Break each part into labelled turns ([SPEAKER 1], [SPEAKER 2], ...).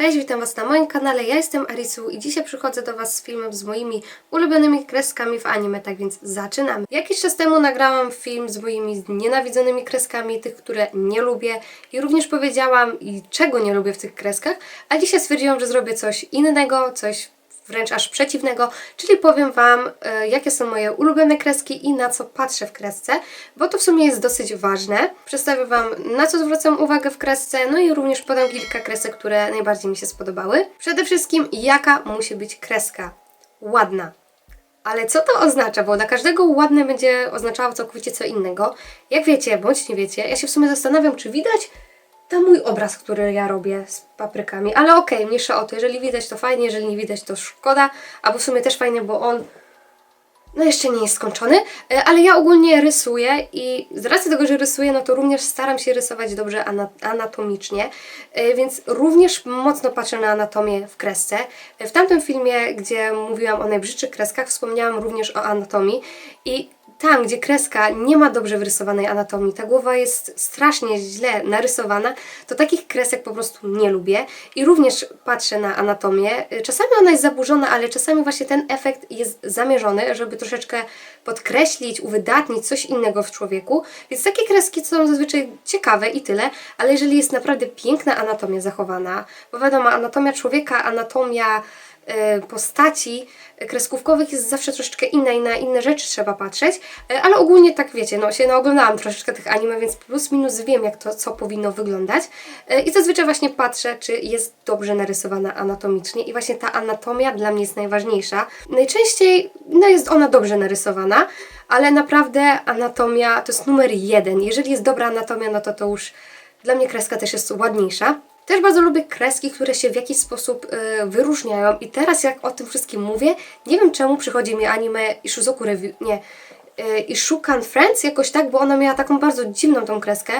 [SPEAKER 1] Cześć, witam Was na moim kanale, ja jestem Arisu i dzisiaj przychodzę do Was z filmem z moimi ulubionymi kreskami w anime, tak więc zaczynamy. Jakiś czas temu nagrałam film z moimi nienawidzonymi kreskami, tych, które nie lubię i również powiedziałam, i czego nie lubię w tych kreskach, a dzisiaj stwierdziłam, że zrobię coś innego, coś wręcz aż przeciwnego, czyli powiem Wam, e, jakie są moje ulubione kreski i na co patrzę w kresce, bo to w sumie jest dosyć ważne. Przedstawię Wam, na co zwracam uwagę w kresce, no i również podam kilka kresek, które najbardziej mi się spodobały. Przede wszystkim, jaka musi być kreska? Ładna. Ale co to oznacza? Bo dla każdego ładne będzie oznaczało całkowicie co innego. Jak wiecie, bądź nie wiecie, ja się w sumie zastanawiam, czy widać ten mój obraz, który ja robię z paprykami. Ale okej, mniejsza o to. Jeżeli widać, to fajnie, jeżeli nie widać, to szkoda. Albo w sumie też fajnie, bo on no jeszcze nie jest skończony, e, ale ja ogólnie rysuję i z racji tego, że rysuję, no to również staram się rysować dobrze ana- anatomicznie, e, więc również mocno patrzę na anatomię w kresce. E, W tamtym filmie, gdzie mówiłam o najbrzydszych kreskach, wspomniałam również o anatomii i tam, gdzie kreska nie ma dobrze wyrysowanej anatomii, ta głowa jest strasznie źle narysowana, to takich kresek po prostu nie lubię. I również patrzę na anatomię. Czasami ona jest zaburzona, ale czasami właśnie ten efekt jest zamierzony, żeby troszeczkę podkreślić, uwydatnić coś innego w człowieku. Więc takie kreski są zazwyczaj ciekawe i tyle, ale jeżeli jest naprawdę piękna anatomia zachowana, bo wiadomo, anatomia człowieka, anatomia postaci kreskówkowych jest zawsze troszeczkę inna i na inne rzeczy trzeba patrzeć, e, ale ogólnie tak wiecie, no się naoglądałam troszeczkę tych anime, więc plus minus wiem jak to, co powinno wyglądać E, i zazwyczaj właśnie patrzę, czy jest dobrze narysowana anatomicznie i właśnie ta anatomia dla mnie jest najważniejsza. Najczęściej, no jest ona dobrze narysowana, ale naprawdę anatomia to jest numer jeden. Jeżeli jest dobra anatomia, no to to już dla mnie kreska też jest ładniejsza. Też bardzo lubię kreski, które się w jakiś sposób e, wyróżniają. I teraz jak o tym wszystkim mówię, nie wiem czemu przychodzi mi anime Ishuzoku Review, nie, e, Ishukan Friends jakoś tak, bo ona miała taką bardzo dziwną tą kreskę.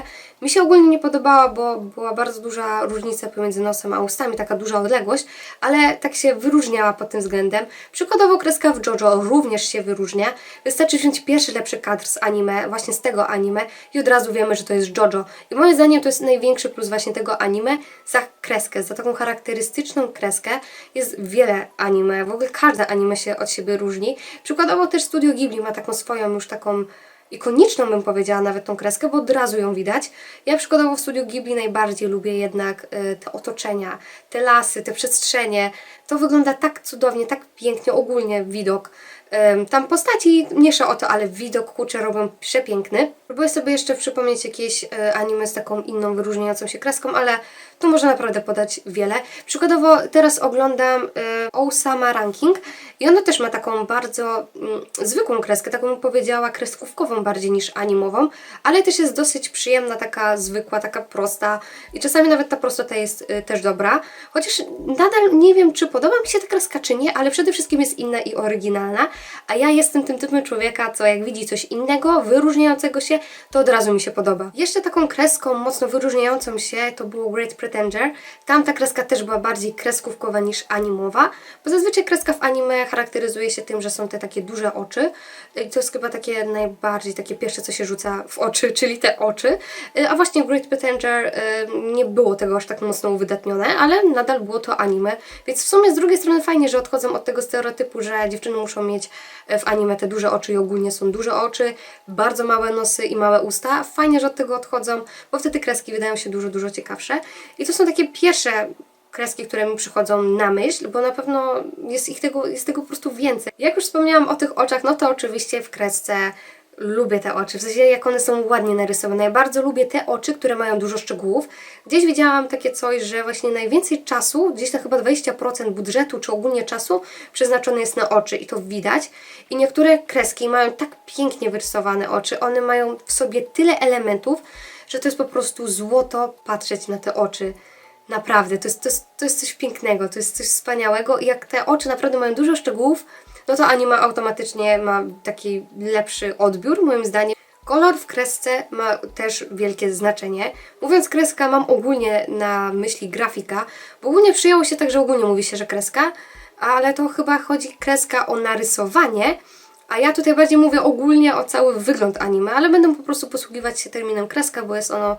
[SPEAKER 1] Mi się ogólnie nie podobała, bo była bardzo duża różnica pomiędzy nosem a ustami, taka duża odległość, ale tak się wyróżniała pod tym względem. Przykładowo kreska w JoJo również się wyróżnia. Wystarczy wziąć pierwszy lepszy kadr z anime, właśnie z tego anime i od razu wiemy, że to jest JoJo. I moim zdaniem to jest największy plus właśnie tego anime za kreskę, za taką charakterystyczną kreskę. Jest wiele anime, w ogóle każde anime się od siebie różni. Przykładowo też Studio Ghibli ma taką swoją już taką ikoniczną bym powiedziała nawet tą kreskę, bo od razu ją widać. Ja przykładowo w Studio Ghibli najbardziej lubię jednak y, te otoczenia, te lasy, te przestrzenie. To wygląda tak cudownie, tak pięknie, ogólnie widok. Tam postaci mniejsza o to, ale widok kurczę robią przepiękny. Próbuję sobie jeszcze przypomnieć jakieś e, anime z taką inną wyróżniającą się kreską, ale tu można naprawdę podać wiele. Przykładowo teraz oglądam e, Osama Ranking i ona też ma taką bardzo mm, zwykłą kreskę, taką powiedziała kreskówkową bardziej niż animową, ale też jest dosyć przyjemna, taka zwykła, taka prosta i czasami nawet ta prostota jest e, też dobra. Chociaż nadal nie wiem, czy podoba mi się ta kreska, czy nie, ale przede wszystkim jest inna i oryginalna, a ja jestem tym typem człowieka, co jak widzi coś innego, wyróżniającego się, to od razu mi się podoba. Jeszcze taką kreską mocno wyróżniającą się to było Great Pretender. Tam ta kreska też była bardziej kreskówkowa niż animowa, bo zazwyczaj kreska w anime charakteryzuje się tym, że są te takie duże oczy i to jest chyba takie najbardziej, takie pierwsze, co się rzuca w oczy, czyli te oczy. Y, A właśnie w Great Pretender y, nie było tego aż tak mocno uwydatnione, ale nadal było to anime, więc w sumie z drugiej strony fajnie, że odchodzą od tego stereotypu, że dziewczyny muszą mieć w anime te duże oczy i ogólnie są duże oczy, bardzo małe nosy i małe usta. Fajnie, że od tego odchodzą, bo wtedy kreski wydają się dużo, dużo ciekawsze. I to są takie pierwsze kreski, które mi przychodzą na myśl, bo na pewno jest ich tego, jest tego po prostu więcej. Jak już wspomniałam o tych oczach, no to oczywiście w kresce lubię te oczy, w sensie jak one są ładnie narysowane. Ja bardzo lubię te oczy, które mają dużo szczegółów. Gdzieś widziałam takie coś, że właśnie najwięcej czasu, gdzieś na chyba 20% budżetu, czy ogólnie czasu przeznaczone jest na oczy i to widać. I niektóre kreski mają tak pięknie wyrysowane oczy, one mają w sobie tyle elementów, że to jest po prostu złoto patrzeć na te oczy. Naprawdę, to jest, to, jest, to jest coś pięknego, to jest coś wspaniałego i jak te oczy naprawdę mają dużo szczegółów, no to anime automatycznie ma taki lepszy odbiór, moim zdaniem. Kolor w kresce ma też wielkie znaczenie. Mówiąc kreska, mam ogólnie na myśli grafika, bo ogólnie przyjęło się tak, że ogólnie mówi się, że kreska, ale to chyba chodzi kreska o narysowanie, a ja tutaj bardziej mówię ogólnie o cały wygląd anime, ale będę po prostu posługiwać się terminem kreska, bo jest ono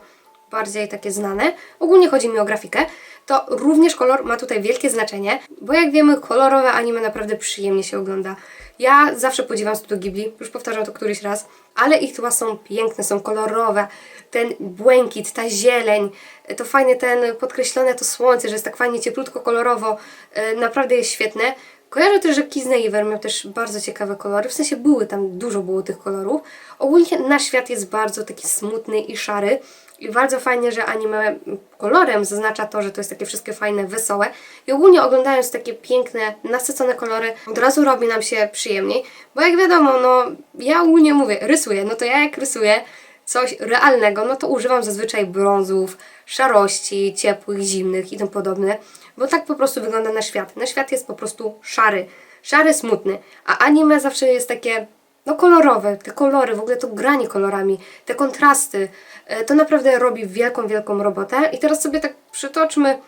[SPEAKER 1] bardziej takie znane, ogólnie chodzi mi o grafikę, to również kolor ma tutaj wielkie znaczenie, bo jak wiemy, kolorowe anime naprawdę przyjemnie się ogląda. Ja zawsze podziwiam Studio Ghibli, już powtarzam to któryś raz, ale ich tła są piękne, są kolorowe. Ten błękit, ta zieleń, to fajnie ten podkreślone to słońce, że jest tak fajnie cieplutko, kolorowo, e, naprawdę jest świetne. Kojarzę też, że Kiss Neighbor miał też bardzo ciekawe kolory, w sensie były tam, dużo było tych kolorów. Ogólnie nasz świat jest bardzo taki smutny i szary i bardzo fajnie, że anime kolorem zaznacza to, że to jest takie wszystkie fajne, wesołe i ogólnie oglądając takie piękne, nasycone kolory od razu robi nam się przyjemniej, bo jak wiadomo, no ja ogólnie mówię, rysuję, no to ja jak rysuję coś realnego, no to używam zazwyczaj brązów, szarości, ciepłych, zimnych i tym podobne, bo tak po prostu wygląda na świat. Na świat jest po prostu szary, szary, smutny, a anime zawsze jest takie no kolorowe, te kolory, w ogóle to granie kolorami, te kontrasty, e, to naprawdę robi wielką, wielką robotę. I teraz sobie tak przytoczmy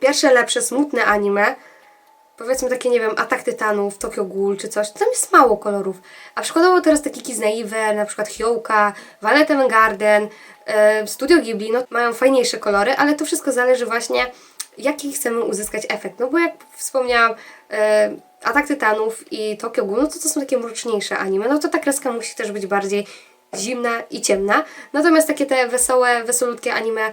[SPEAKER 1] pierwsze lepsze, smutne anime, powiedzmy takie, nie wiem, Atak Tytanów, Tokyo Ghoul czy coś, tam jest mało kolorów. A przykładowo teraz takie Naive, na przykład Hyouka, Violet Evergarden, e, Studio Ghibli, no mają fajniejsze kolory, ale to wszystko zależy właśnie jaki chcemy uzyskać efekt. No bo jak wspomniałam, e, Atak Tytanów i Tokyo Ghoul, no to to są takie mroczniejsze anime, no to ta kreska musi też być bardziej zimna i ciemna. Natomiast takie te wesołe, wesolutkie anime,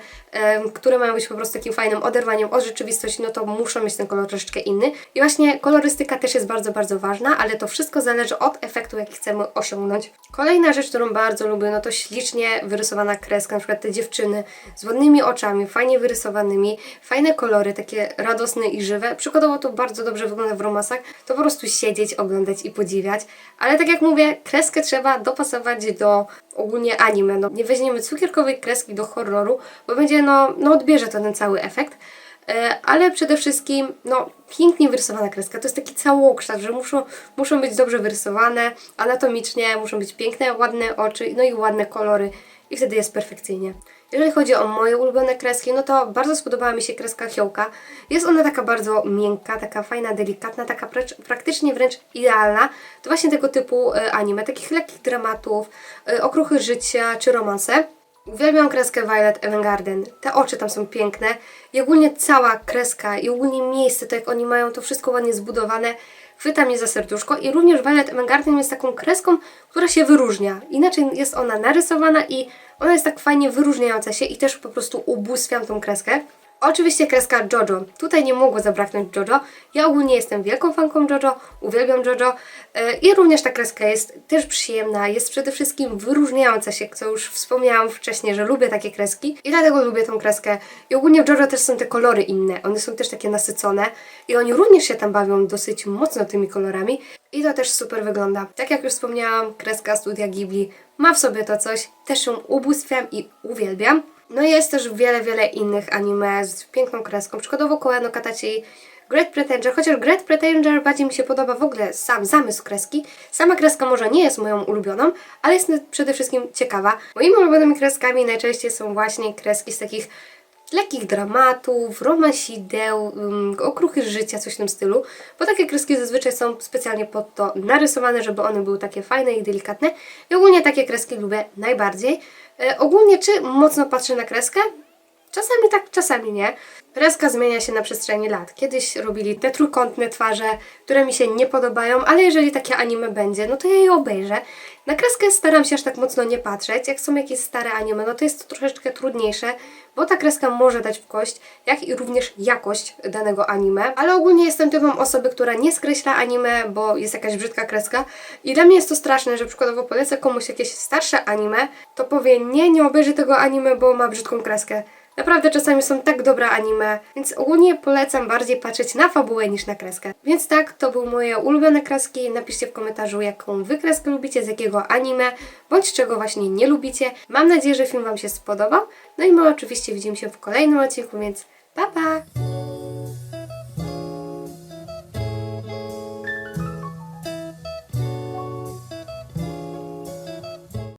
[SPEAKER 1] które mają być po prostu takim fajnym oderwaniem od rzeczywistości, no to muszą mieć ten kolor troszeczkę inny. I właśnie kolorystyka też jest bardzo, bardzo ważna, ale to wszystko zależy od efektu, jaki chcemy osiągnąć. Kolejna rzecz, którą bardzo lubię, no to ślicznie wyrysowana kreska, na przykład te dziewczyny z ładnymi oczami, fajnie wyrysowanymi, fajne kolory, takie radosne i żywe. Przykładowo to bardzo dobrze wygląda w romasach, to po prostu siedzieć, oglądać i podziwiać. Ale tak jak mówię, kreskę trzeba dopasować do ogólnie anime. No, nie weźmiemy cukierkowej kreski do horroru, bo będzie, no, no odbierze to ten cały efekt. E, ale przede wszystkim, no, pięknie wyrysowana kreska. To jest taki całokształt, że muszą, muszą być dobrze wyrysowane, anatomicznie, muszą być piękne, ładne oczy, no i ładne kolory i wtedy jest perfekcyjnie. Jeżeli chodzi o moje ulubione kreski, no to bardzo spodobała mi się kreska Hiołka. Jest ona taka bardzo miękka, taka fajna, delikatna, taka praktycznie wręcz idealna. To właśnie tego typu e, anime, takich lekkich dramatów, e, okruchy życia czy romanse. Uwielbiam kreskę Violet Evergarden. Te oczy tam są piękne i ogólnie cała kreska i ogólnie miejsce, to jak oni mają to wszystko ładnie zbudowane, chwyta mnie za serduszko i również Violet Evergarden jest taką kreską, która się wyróżnia. Inaczej jest ona narysowana i ona jest tak fajnie wyróżniająca się i też po prostu ubóstwiam tą kreskę. Oczywiście kreska JoJo. Tutaj nie mogło zabraknąć JoJo. Ja ogólnie jestem wielką fanką JoJo, uwielbiam JoJo yy, i również ta kreska jest też przyjemna, jest przede wszystkim wyróżniająca się, co już wspomniałam wcześniej, że lubię takie kreski i dlatego lubię tą kreskę. I ogólnie w JoJo też są te kolory inne, one są też takie nasycone i oni również się tam bawią dosyć mocno tymi kolorami i to też super wygląda. Tak jak już wspomniałam, kreska Studia Ghibli ma w sobie to coś, też ją ubóstwiam i uwielbiam. No i jest też wiele, wiele innych anime z piękną kreską. Przykładowo Koe no Katachi Great Pretender, chociaż Great Pretender bardziej mi się podoba w ogóle sam zamysł kreski. Sama kreska może nie jest moją ulubioną, ale jest przede wszystkim ciekawa. Moimi ulubionymi kreskami najczęściej są właśnie kreski z takich lekkich dramatów, romasideł, um, okruchy życia, coś w tym stylu, bo takie kreski zazwyczaj są specjalnie pod to narysowane, żeby one były takie fajne i delikatne i ogólnie takie kreski lubię najbardziej. E, ogólnie czy mocno patrzę na kreskę? Czasami tak, czasami nie. Kreska zmienia się na przestrzeni lat. Kiedyś robili te trójkątne twarze, które mi się nie podobają, ale jeżeli takie anime będzie, no to ja je obejrzę. Na kreskę staram się aż tak mocno nie patrzeć. Jak są jakieś stare anime, no to jest to troszeczkę trudniejsze, bo ta kreska może dać w kość, jak i również jakość danego anime. Ale ogólnie jestem typem osoby, która nie skreśla anime, bo jest jakaś brzydka kreska. I dla mnie jest to straszne, że przykładowo polecę komuś jakieś starsze anime, to powie nie, nie obejrzy tego anime, bo ma brzydką kreskę. Naprawdę czasami są tak dobre anime, więc ogólnie polecam bardziej patrzeć na fabułę niż na kreskę. Więc tak, to były moje ulubione kreski. Napiszcie w komentarzu, jaką wy kreskę lubicie, z jakiego anime, bądź czego właśnie nie lubicie. Mam nadzieję, że film Wam się spodobał. No i my oczywiście widzimy się w kolejnym odcinku, więc pa pa!